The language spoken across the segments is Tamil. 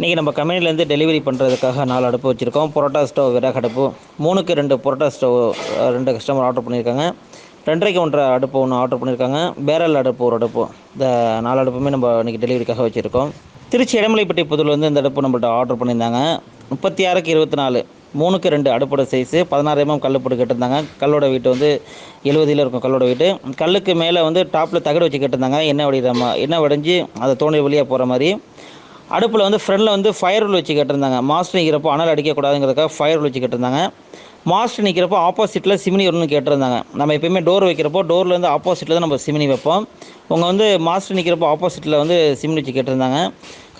இன்றைக்கி நம்ம கம்பெனிலேருந்து டெலிவரி பண்ணுறதுக்காக நாலு அடுப்பு வச்சுருக்கோம். புரோட்டா ஸ்டவ் விறகு அடுப்பு. மூணுக்கு ரெண்டு புரோட்டா ஸ்டவ் ரெண்டு கஸ்டமர் ஆர்டர் பண்ணியிருக்காங்க. ரெண்டரைக்கு ஒன்றரை அடுப்பு ஒன்று ஆர்டர் பண்ணியிருக்காங்க. பேரல் அடுப்பு ஒரு அடுப்பு. இந்த நாலு அடுப்புமே நம்ம இன்றைக்கி டெலிவரிக்காக வச்சுருக்கோம். திருச்சி இடமலைப்பட்டி புதூர்ல வந்து இந்த அடுப்பு நம்மள்ட்ட ஆர்டர் பண்ணியிருந்தாங்க. முப்பத்தி ஆறுக்கு இருபத்தி நாலு மூணுக்கு ரெண்டு அடுப்போட சைஸு பதினாறு எம்எம் கல் போட்டு கேட்டிருந்தாங்க. கல்லோட வீட்டு வந்து எழுபதில் இருக்கும் கல்லோட வீட்டு கல்லுக்கு மேலே வந்து டாப்பில் தகடு வச்சு கேட்டிருந்தாங்க. என்ன வடிகிற என்ன எண்ணெய் வடிஞ்சு அதை தோணி வழியாக போகிற மாதிரி. அடுப்பில் வந்து ஃப்ரெண்டில் வந்து ஃபயர் உள்ள வச்சு கேட்டிருந்தாங்க. மாஸ்டர் நிற்கிறப்போ அனல் அடிக்கக்கூடாதுங்கிறதுக்காக ஃபயர் ரூல் வச்சு கேட்டிருந்தாங்க. மாஸ்டர் நிற்கிறப்போ ஆப்போசிட்டில் சிமினி வரணும்னு கேட்டிருந்தாங்க. நம்ம எப்பயுமே டோர் வைக்கிறப்போ டோர்லேருந்து ஆப்போசிட்டில் தான் நம்ம சிமினி வைப்போம். அவங்க வந்து மாஸ்டர் நிற்கிறப்போ ஆப்போசிட்டில் வந்து சிமினி வச்சு கேட்டிருந்தாங்க.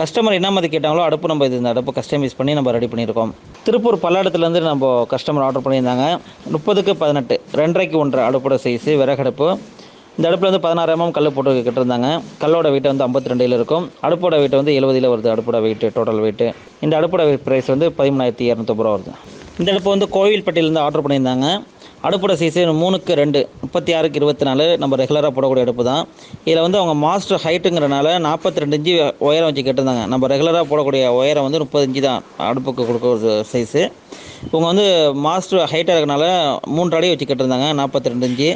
கஸ்டமர் என்ன மாதிரி கேட்டாங்களோ அடுப்பு நம்ம இது இந்த அடுப்பு கஸ்டமைஸ் பண்ணி நம்ம ரெடி பண்ணியிருக்கோம். திருப்பூர் பல்லடத்துலேருந்து நம்ம கஸ்டமர் ஆர்டர் பண்ணியிருந்தாங்க. முப்பதுக்கு பதினெட்டு ரெண்டரைக்கு ஒன்றரை அடுப்போட சைஸு விறகடுப்பு இந்த அடுப்பில் வந்து பதினாறு எம்எம் கல் போட்டு கேட்டிருந்தாங்க. கல்லோட வெயிட் வந்து ஐம்பத்தி ரெண்டில் இருக்கும். அடுப்போட வெயிட் வந்து எழுபதில் வருது. அடுப்போட வெயிட் டோட்டல் வெயிட் இந்த அடுப்போட ப்ரைஸ் வந்து பதிமூணாயிரத்தி இரநூத்தொம்பது ரூபா வருது. இந்த அடுப்பு வந்து கோவில்பட்டியிலேருந்து ஆர்டர் பண்ணியிருந்தாங்க. அடுப்போட சைஸு மூணுக்கு ரெண்டு முப்பத்தி ஆறுக்கு இருபத்தி நாலு. நம்ம ரெகுலராக போடக்கூடிய அடுப்பு தான். இதில் வந்து அவங்க மாஸ்டர் ஹைட்டுங்கிறனால நாற்பத்தி ரெண்டு இஞ்சி உயரம் வச்சு கேட்டிருந்தாங்க. நம்ம ரெகுலராக போடக்கூடிய உயரம் வந்து முப்பது இஞ்சி தான் அடுப்புக்கு கொடுக்க ஒரு சைஸு இவங்க வந்து மாஸ்டர் ஹைட்டாக இருக்கனால மூன்று அடி வச்சு கேட்டிருந்தாங்க. நாற்பத்தி ரெண்டு இஞ்சி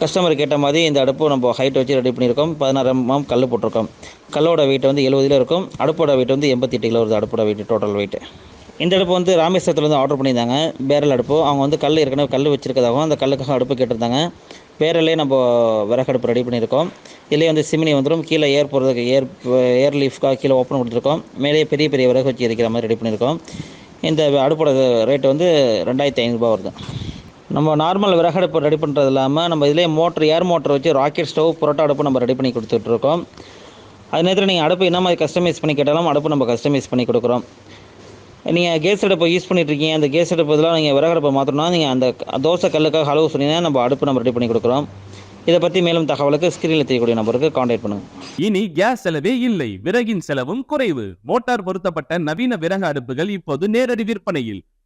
கஸ்டமர் கேட்ட மாதிரி இந்த அடுப்பு நம்ம ஹைட் வச்சு ரெடி பண்ணியிருக்கோம். பதினாறு எம்எம் கல் போட்டிருக்கோம். கல்லோட வெயிட் வந்து எழுபதில் இருக்கும். அடுப்போட வெயிட் வந்து எண்பத்தெட்டு கிலோ வருது அடுப்போட வெயிட் டோட்டல் வெயிட் இந்த அடுப்பு வந்து ராமேஸ்வரத்துலேருந்து ஆர்டர் பண்ணியிருந்தாங்க. பேரல் அடுப்பு. அவங்க வந்து கல் ஏற்கனவே கல் வச்சிருக்கதாகவும் அந்த கல்லுக்காக அடுப்பு கேட்டிருந்தாங்க. பேரலே நம்ம விறகடுப்பு ரெடி பண்ணியிருக்கோம். இதிலே வந்து சிமினி வந்துடும் கீழே ஏர் போகிறதுக்கு ஏர் ஏர் லீஃப்காக கீழே ஓப்பன் கொடுத்துருக்கோம். மேலேயே பெரிய பெரிய விறகு வச்சு எரிக்கிற மாதிரி ரெடி பண்ணியிருக்கோம். இந்த அடுப்போட ரேட்டு வந்து ரெண்டாயிரத்தி ஐநூறுரூபா வருது. நம்ம நார்மல் விறகடுப்பு ரெடி பண்ணுறது இல்லாமல் நம்ம இதிலே மோட்ரு ஏர் மோட்டர் வச்சு ராக்கெட் ஸ்டவ் புரோட்டா அடுப்பு நம்ம ரெடி பண்ணி கொடுத்துட்ருக்கோம் அது நேரத்தில் நீங்கள் அடுப்பு என்ன மாதிரி கஸ்டமைஸ் பண்ணி கேட்டாலும் அடுப்பு நம்ம கஸ்டமைஸ் பண்ணி கொடுக்குறோம். நீங்கள் கேஸ் அடுப்பை யூஸ் பண்ணிட்டு இருக்கீங்க. அந்த கேஸ் அடுப்பு இதெல்லாம் நீங்கள் விறகடுப்பை மாற்றணும்னா நீங்கள் அந்த தோசை கல்லுக்காக அளவு சொன்னீங்கன்னா நம்ம அடுப்பு நம்ம ரெடி பண்ணி கொடுக்குறோம். இதை பற்றி மேலும் தகவலுக்கு ஸ்க்ரீனில் தெரியக்கூடிய நம்பருக்கு காண்டாக்ட் பண்ணுங்க. இனி கேஸ் செலவே இல்லை. விறகின் செலவும் குறைவு. மோட்டார் பொருத்தப்பட்ட நவீன விறகு அடுப்புகள் இப்போது நேரடி விற்பனையில்.